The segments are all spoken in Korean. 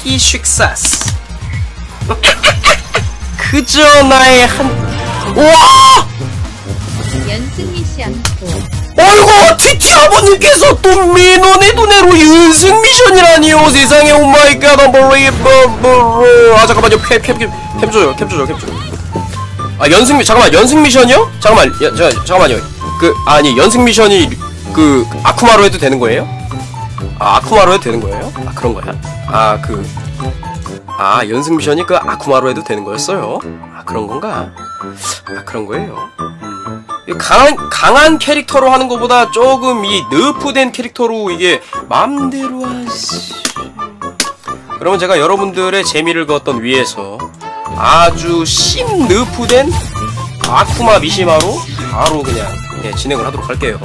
새끼 식사스. 그저 나의 한 와! 연승 미션 어이구 티티 아버님께서 또 민원의 두뇌로 연승 미션이라니요. 세상에 오마이갓 언버리버버 아 잠깐만요. 캡캡캡 캡 줘요. 캡 줘요. 캡 줘요. 아 연승 미 잠깐만. 연승 미션이요? 잠깐만. 야, 자, 잠깐만요. 그 아니 연승 미션이 그 아쿠마로 해도 되는 거예요? 아 아쿠마로 해도 되는 거예요? 아 그런 거야? 아 그 아 연승 미션이 그 아쿠마로 해도 되는 거였어요? 아 그런 건가? 아 그런 거예요? 이 강한 강한 캐릭터로 하는 것보다 조금 이 너프된 캐릭터로 이게 마음대로 하시. 그러면 제가 여러분들의 재미를 걷던 위해서 아주 심 너프된 아쿠마 미시마로 바로 그냥 예, 진행을 하도록 할게요.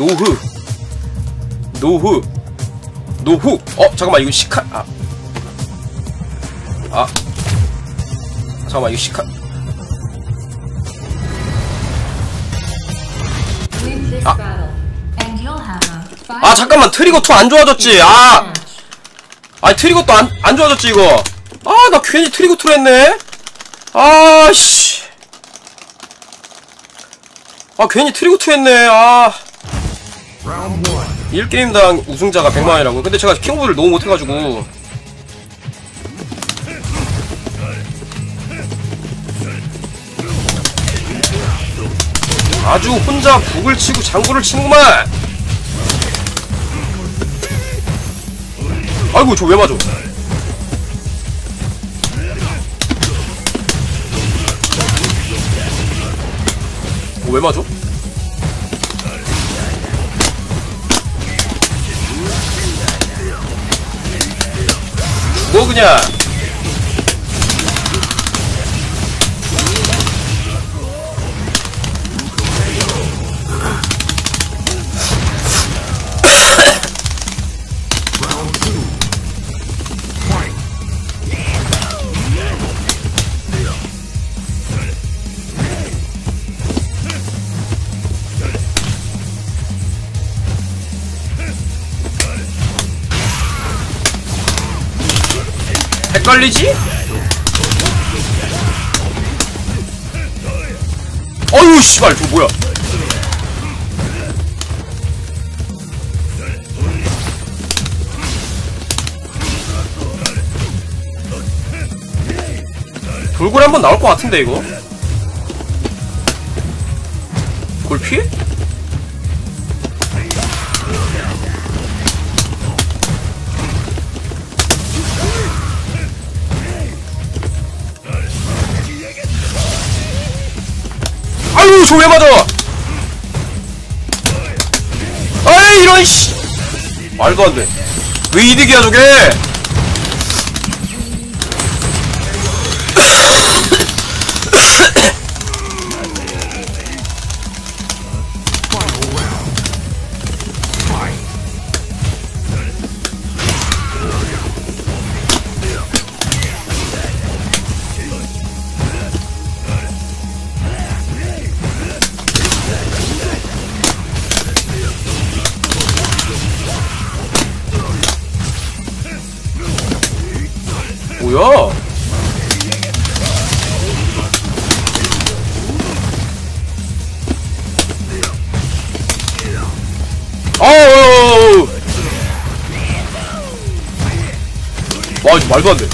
노흐. 노흐. 노후. 어 잠깐만 이거 시카 아, 아. 잠깐만 이거 시카. 아. 아 잠깐만 트리거 2 안 좋아졌지. 아. 아 트리거 또 안 안 좋아졌지 이거. 아 나 괜히 트리거 2로 했네. 아씨. 아 괜히 트리거 2 했네. 아 1게임당 우승자가 100만이라고 근데 제가 킹오브를 너무 못해가지고. 아주 혼자 북을 치고 장구를 치는구만! 아이고 저 왜 맞아? 어, 왜 맞아? 뭐 그냥. 갈리지? 어휴 씨발 저 뭐야 돌고래 한번 나올 것 같은데 이거 아유 저왜 맞아. 아이 이런 씨. 말도 안돼. 왜 이득이야 저게 말도 안돼.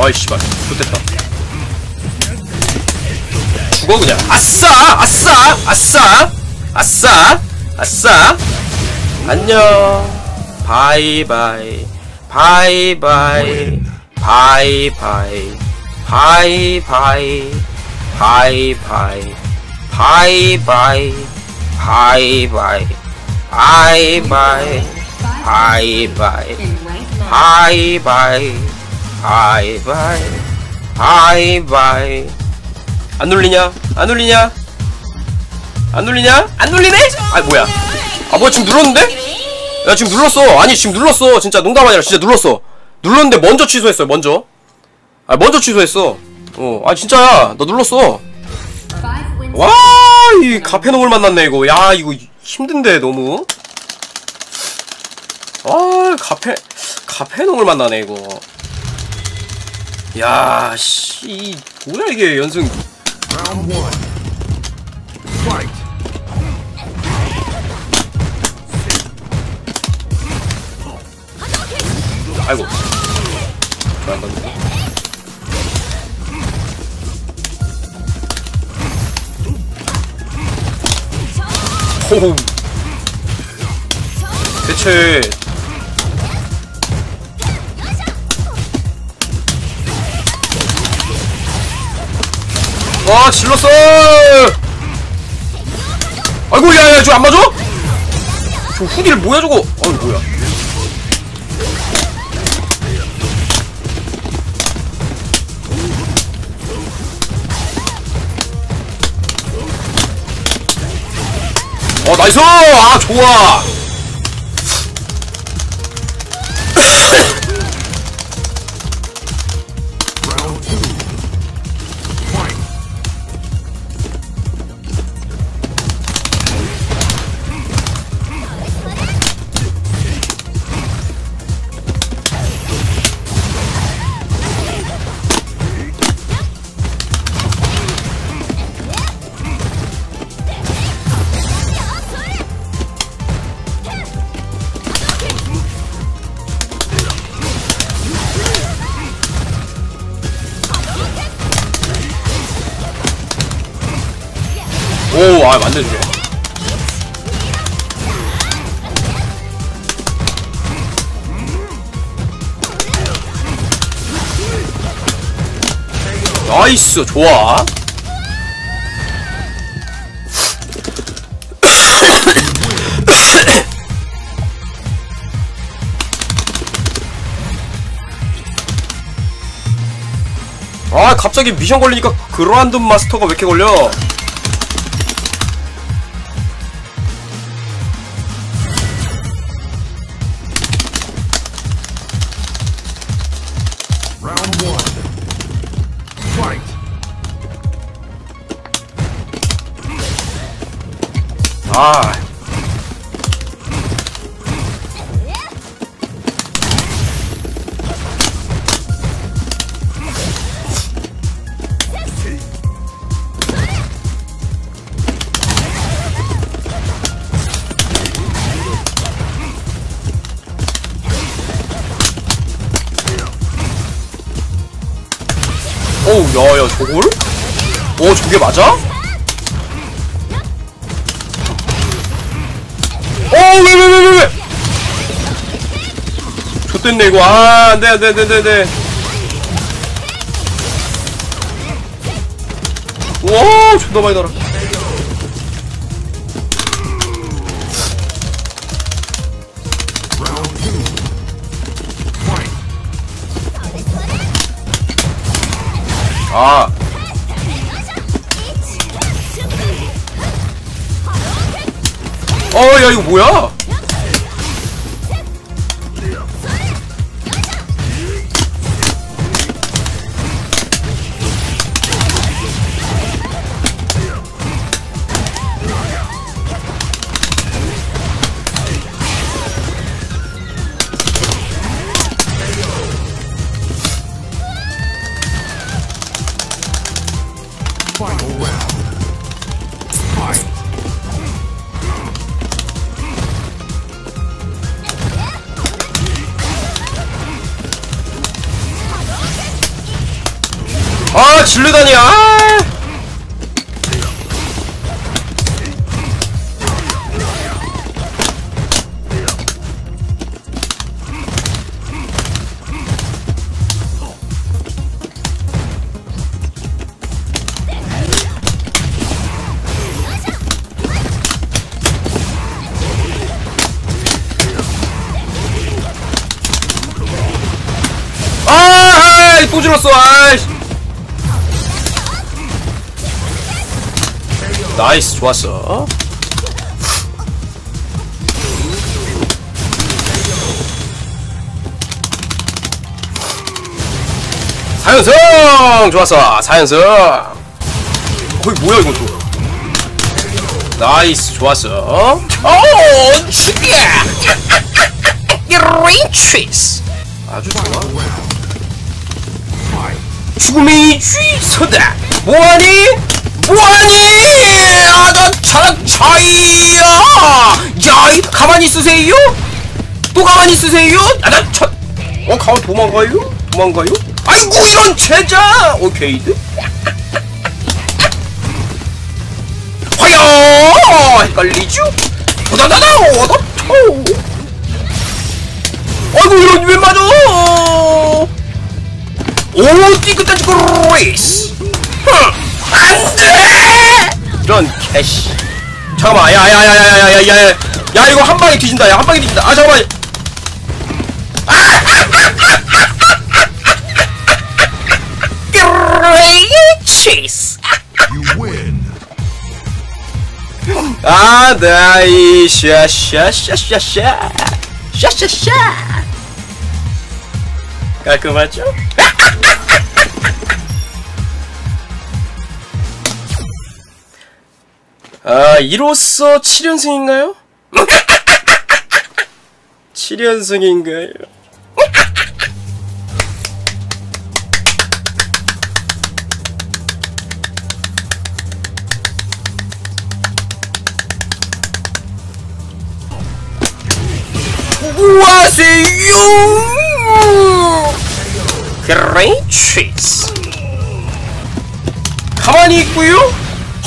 아이 씨발. 좋됐다. 죽어 그냥. 아싸! 아싸! 아싸! 아싸! 아싸! 안녕. 바이바이. 바이바이. 바이바이. 바이바이. 바이바이. 바이바이. 바이바이. 바이바이. 바이바이. 바이바이 바이바이 바이바이 안 눌리냐? 안 눌리냐? 안 눌리냐? 안 눌리네? 아 뭐야 아 뭐야 지금 눌렀는데? 야 지금 눌렀어 아니 지금 눌렀어 진짜 농담 아니라 진짜 눌렀어 눌렀는데 먼저 취소했어요 먼저 아 먼저 취소했어 어아 진짜야 너 눌렀어 Five wins. 와이 가페농을 만났네 이거 야 이거 힘든데 너무 아 가페 가페농을 만나네 이거. 야씨 뭐야 이게 연승. 아이고. 호우 대체 와 질렀어. 아이고 야야 저안 맞아? 저 후딜 뭐야 저거? 어이 뭐야. 어 나이스! 아 좋아 아 만져주네 나이스 좋아. 아 갑자기 미션 걸리니까 그란드 마스터가 왜 이렇게 걸려 야야 저걸? 어 저게 맞아? 어왜 왜왜왜 왜? 좋댔네 이거 아 안돼 안돼 안돼 안돼 와 존나 많이 달아 어, 야, 이거 뭐야? 아, 질르다니, 아! 아, 아, 또 질렀어, 아이씨. 나이스 좋았어. 사연승 좋았어. 사연승 거기 뭐야 이건 또? 나이스 좋았어. 어, 오츄리츄 아주 좋아. 죽음의 주소다 뭐하니? 있으세요? 또 가만히 있으세요? 아나 차어 가만 도망가요? 도망가요? 아이고 이런 제자! 오케이드? 화야! 헷갈리죠? 오다다다 오다토 아이고 이런 왜 맞아! 오 띠끗한 그레이스! 안돼! 이런 캐시! 잠깐만 야야야야야야야 야야 이거 한 방에 뒤진다 야 한 방에 뒤진다 아 잠깐만 win. 아 나이 샤샤샤샤샤 샤샤샤 깔끔하죠? 아 이로써 7연승인가요? 7연승인가요? 우와세요! 그레이치스. 가만히 있고요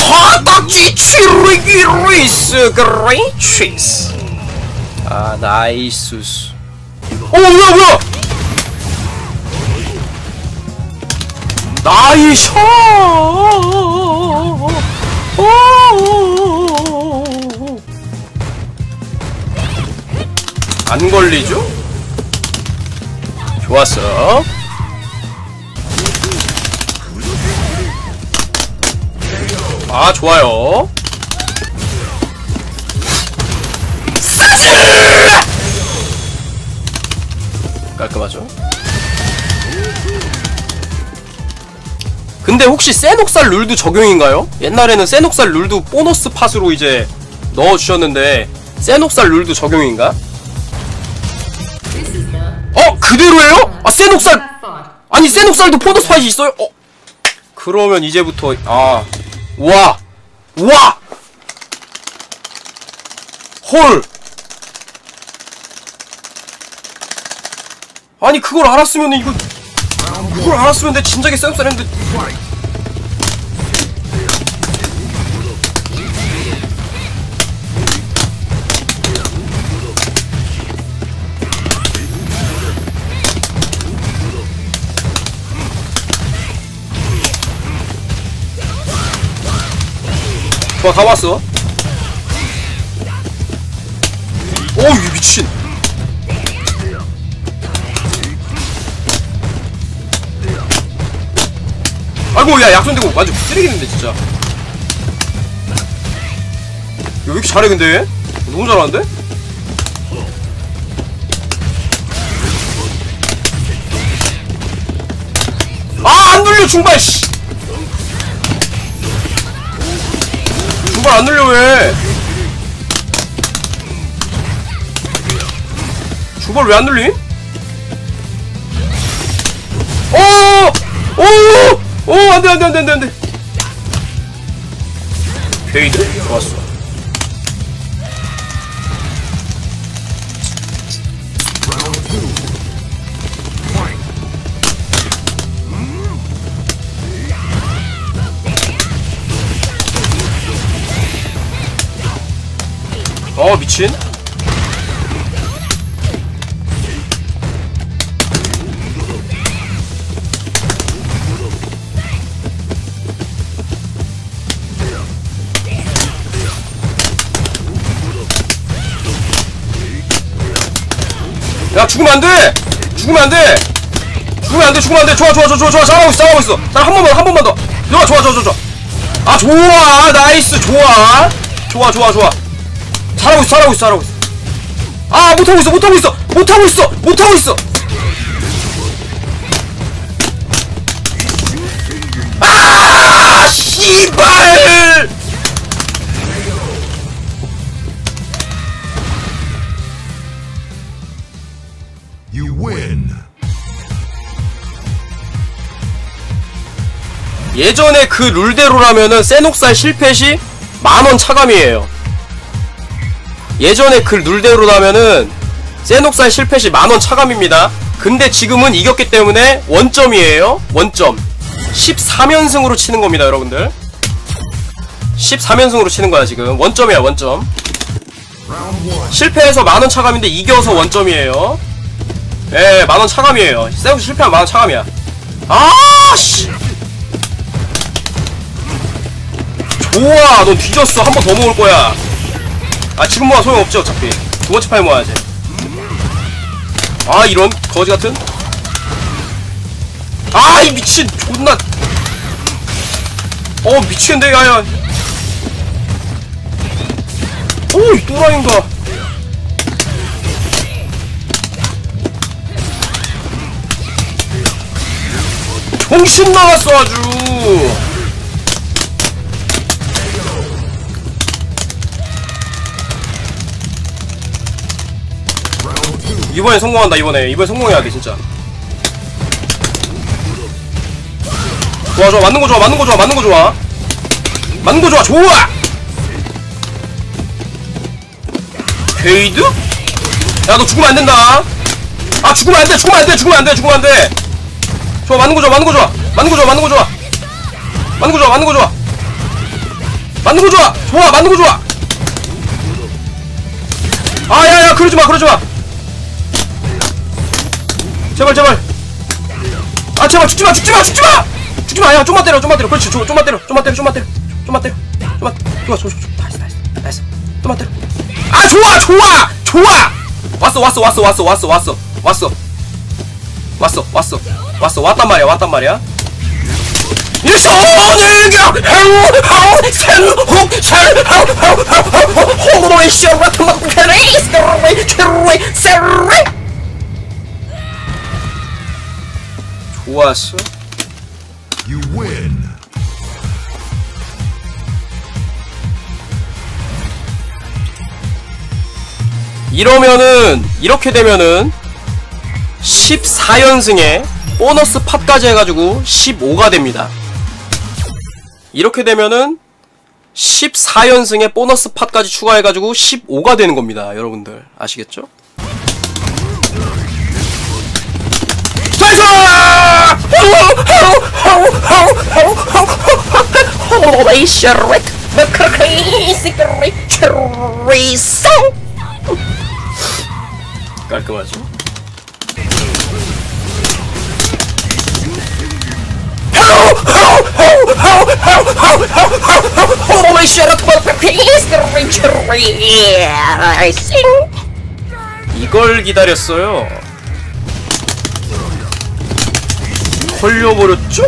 허딱지 치르기리스 그레이치스. 아 나이스 어 뭐야 뭐야? 나이샤 오! 안 걸리죠? 좋았어. 아, 좋아요. 깔끔하죠? 근데 혹시 세녹살 룰도 적용인가요? 옛날에는 세녹살 룰도 보너스 팟으로 이제 넣어주셨는데 세녹살 룰도 적용인가? 어 그대로예요? 아 세녹살 아니 세녹살도 보너스 팟이 있어요? 어 그러면 이제부터 아 우와 우와 헐 아니 그걸 알았으면 이거 그걸 알았으면 내 진작에 세녹살 했는데 좋아 다 왔어? 오이 미친. 아이고 야 약손되고 완전 쓰레기인데 진짜. 야, 왜 이렇게 잘해 근데? 너무 잘하는데? 아 안 눌려 중발 씨 왜 중발 왜 안 눌림? 오! 오! 오! 안돼 안돼 안돼 안돼 안돼 페이드? 좋았어 어 미친. 야 죽으면 안돼! 죽으면 안돼! 죽으면 안돼 죽으면 안돼! 좋아 좋아 좋아 좋아 잘하고 있어 잘하고 있어. 나한 번만 한 번만 더. 좋아 좋아 좋아 좋아. 아 좋아. 나이스 좋아. 좋아 좋아 좋아 잘하고 있어 잘하고 있어 잘하고 있어. 아 못하고 있어 못하고 있어 못하고 있어 못하고 있어. 아 씨발! 예전에 그 룰대로라면은 세녹살 실패시 만원 차감이에요. 예전에 그 룰대로라면은 세녹살 실패 시 만원 차감입니다. 근데 지금은 이겼기 때문에 원점이에요. 원점. 13연승으로 치는 겁니다, 여러분들. 13연승으로 치는 거야, 지금. 원점이야, 원점. 실패해서 만원 차감인데 이겨서 원점이에요. 예, 만원 차감이에요. 세녹 실패하면 만원 차감이야. 아, 씨! 좋아 넌 뒤졌어 한 번 더 모을 거야 아 지금 모아 소용없지 어차피. 두 번째 파일 모아야지 아 이런 거지 같은? 아 이 미친 존나. 어 미치겠네 야야 오이 또라이인가. 정신 나갔어 아주 이번에 성공한다 이번에 이번에 성공해야 돼 진짜 좋아 좋아 맞는 거 좋아 맞는 거 좋아 맞는 거 좋아 맞는 거 좋아 좋아 헤이드? 야 너 죽으면 안 된다 아 죽으면 안돼 죽으면 안돼 죽으면 안돼 죽으면 안돼 좋아 맞는 거 좋아 맞는 거 좋아 맞는 거 좋아 맞는 거 좋아 맞는 거 좋아 맞는 거 좋아 맞는 거 좋아 좋아 맞는 거 좋아 아 야야 그러지 마 그러지 마 제발 제발 아 제발 죽지마 죽지마 죽지마 죽지마 야 좀만 때려 좀만 때려 그렇지 좀, 좀만 때려 좀만 때려 좀만 때려 좀만 때려 좀만 좋아 좋아 좋아 나이스 나이스 나이스 좀만 때려 아 좋아 좋아 좋아 왔어 왔어 왔어 왔어 왔어 왔어 왔어 왔어 왔어 왔어 왔단 말이야 왔단 말이야 겨우 하우 센혹살 하우 하우 하우 하우 호로이 셔라트 막 캐레이스 캐레이 캐레이 세레 좋았어 You win. 이러면은 이렇게 되면은 14연승에 보너스 팟까지 해가지고 15가 됩니다. 이렇게 되면은 14연승에 보너스 팟까지 추가해가지고 15가 되는 겁니다. 여러분들 아시겠죠? 홀로 Holy shit! The crazy crazy song. 깔끔하죠? Holy shit! The crazy crazy sing. 이걸 기다렸어요. 걸려버렸죠?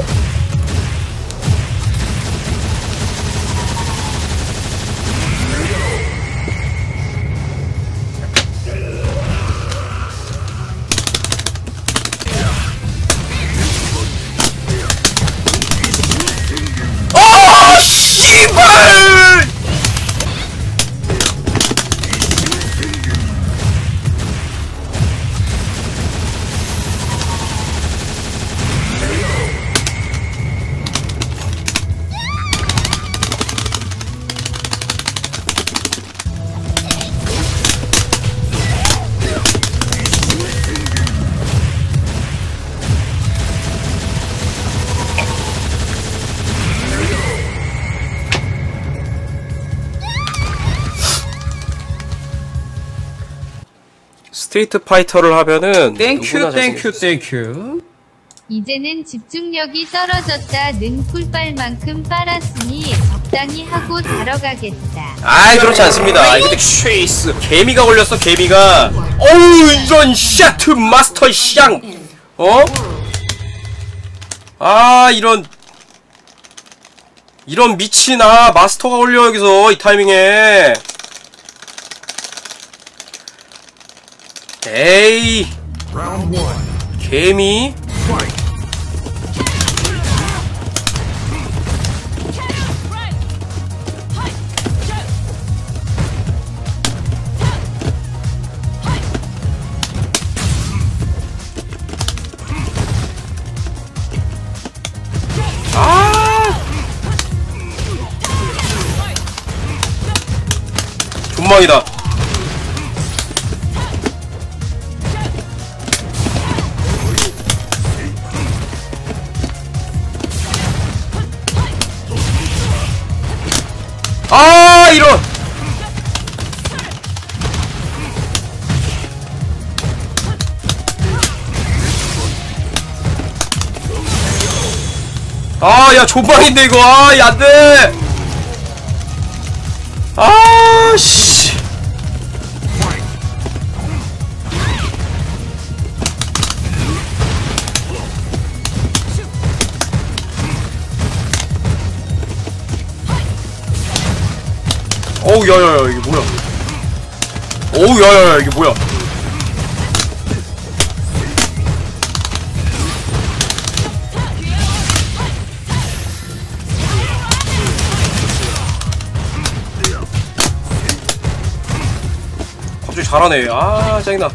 스트리트 파이터를 하면은 땡큐 땡큐. 땡큐 이제는 집중력이 떨어졌다 는 꿀빨만큼 빨았으니 적당히 하고 자러 가겠다. 아이 그렇지 않습니다. 근데 쉐이스 개미가 걸렸어 개미가. 어우 이런 샤트 마스터 샹. 어? 아 이런 이런 미친 아 마스터가 걸려 여기서 이 타이밍에. 에이. 개미. 아! 존망이다. 이런 아, 야, 존망인데, 이거. 아, 야, 안 돼! 아, 씨. 어우, 야, 야, 야, 이게 뭐야. 어우, 야, 야, 야, 이게 뭐야. 갑자기 잘하네. 아, 짜증나.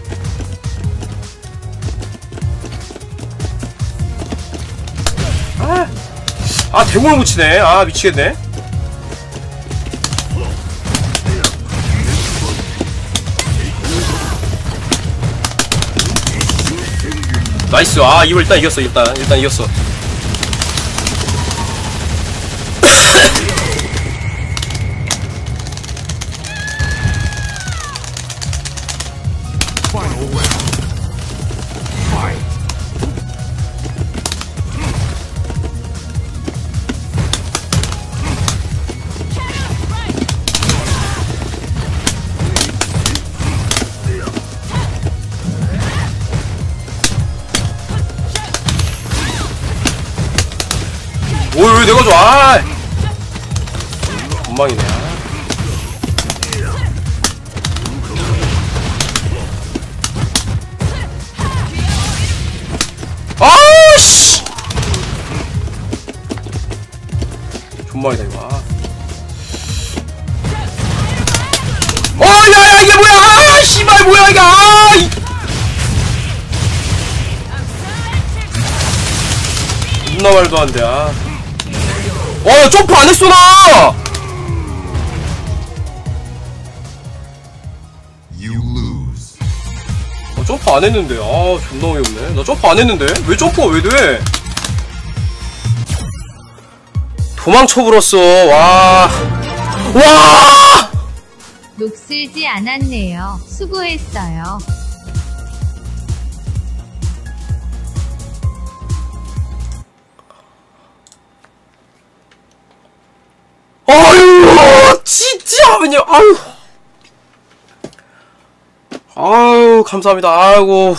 아, 아, 대공을 못 치네. 아, 미치겠네. 나이스. 아, 이거 일단 이겼어. 일단, 일단 이겼어. 존망이다, 이거. 아. 어, 야, 야, 이게 뭐야! 아, 씨발, 뭐야, 이게! 아! 이... 존나 말도 안 돼, 아. 어, 점프 안 했어, 나! 어, 점프 안 했는데. 아, 존나 어이없네. 나 점프 안 했는데? 왜 점프가 왜 돼? 도망쳐 불었어. 와. 와! 녹슬지 않았네요. 수고했어요. 아유, 진짜 아버님. 아유. 아유, 감사합니다. 아이고.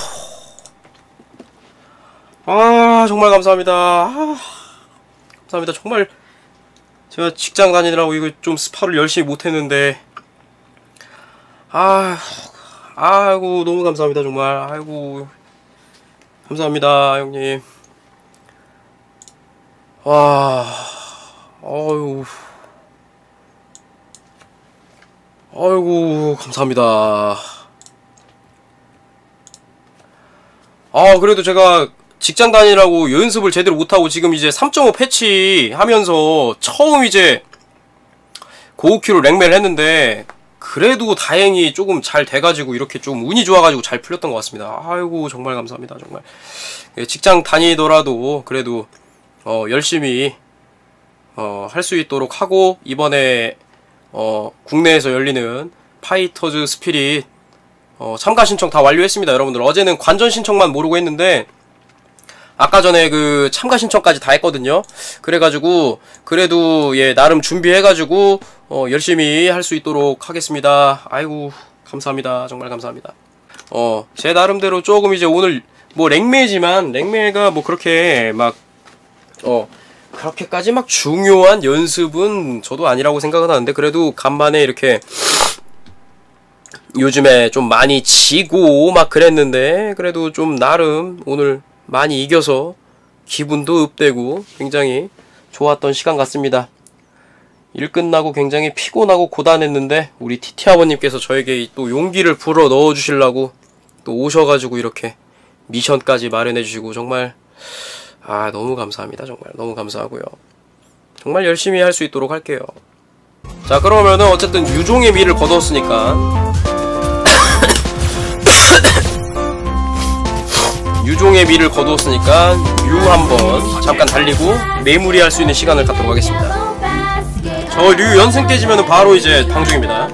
아, 정말 감사합니다. 아, 감사합니다. 정말 제가 직장 다니느라고 이거 좀 스파를 열심히 못 했는데 아, 아이고 너무 감사합니다. 정말. 아이고. 감사합니다, 형님. 와. 아유. 아이고 감사합니다. 아 그래도 제가 직장 다니라고 연습을 제대로 못하고 지금 이제 3.5 패치 하면서 처음 이제 고우키로 랭매를 했는데 그래도 다행히 조금 잘 돼가지고 이렇게 좀 운이 좋아가지고 잘 풀렸던 것 같습니다. 아이고 정말 감사합니다 정말 예, 직장 다니더라도 그래도 어, 열심히 어, 할 수 있도록 하고 이번에 어, 국내에서 열리는 파이터즈 스피릿 어, 참가 신청 다 완료했습니다, 여러분들. 어제는 관전 신청만 모르고 했는데 아까 전에 그 참가 신청까지 다 했거든요. 그래가지고 그래도 예 나름 준비해가지고 어, 열심히 할 수 있도록 하겠습니다. 아이고 감사합니다, 정말 감사합니다. 어, 제 나름대로 조금 이제 오늘 뭐 랭매지만 랭매가 뭐 그렇게 막 어, 그렇게까지 막 중요한 연습은 저도 아니라고 생각은 하는데 그래도 간만에 이렇게 요즘에 좀 많이 지고 막 그랬는데 그래도 좀 나름 오늘 많이 이겨서 기분도 읍되고 굉장히 좋았던 시간 같습니다. 일 끝나고 굉장히 피곤하고 고단했는데 우리 티티 아버님께서 저에게 또 용기를 불어 넣어 주시려고 또 오셔가지고 이렇게 미션까지 마련해 주시고 정말 아 너무 감사합니다. 정말 너무 감사하고요. 정말 열심히 할 수 있도록 할게요. 자 그러면은 어쨌든 유종의 미를 거뒀으니까 유종의 미를 거두었으니까 류 한번 잠깐 달리고 메무리할 수 있는 시간을 갖도록 하겠습니다. 저 류 연승 깨지면은 바로 이제 방중입니다.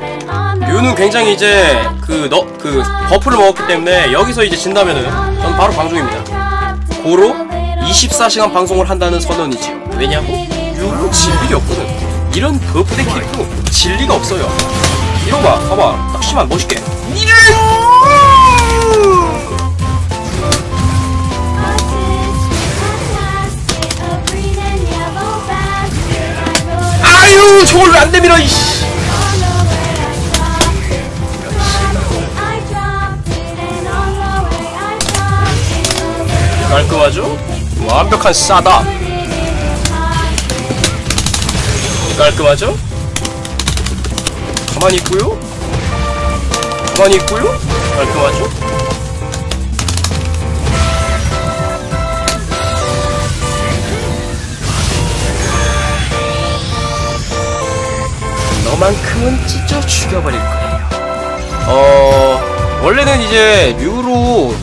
류는 굉장히 이제 그 너 그 버프를 먹었기 때문에 여기서 이제 진다면은 전 바로 방중입니다. 고로 24시간 방송을 한다는 선언이지요. 왜냐고? 류는 진리이 없거든. 이런 버프대 캐릭터 진리가 없어요. 이거 봐, 봐봐, 딱 심한 멋있게. 아유, 저걸 왜 안 내밀어 이씨. 깔끔하죠? 완벽한 싸다. 깔끔하죠? 가만히 있고요. 가만히 있고요. 깔끔하죠? 너만큼은 찢어 죽여버릴 거예요. 어 원래는 이제 류로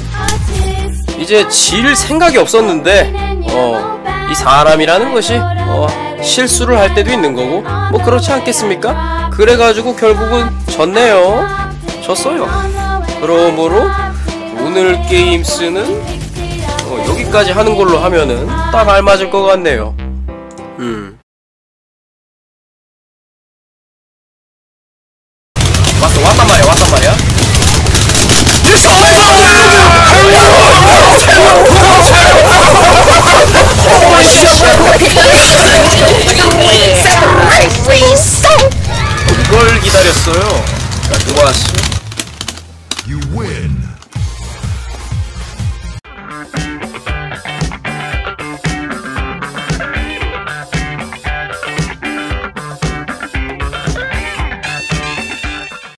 이제 질 생각이 없었는데 어 이 사람이라는 것이 어 실수를 할 때도 있는 거고 뭐 그렇지 않겠습니까? 그래가지고 결국은 졌네요. 졌어요. 그러므로 오늘 게임 쓰는 어, 여기까지 하는 걸로 하면은 딱 알맞을 것 같네요. 음.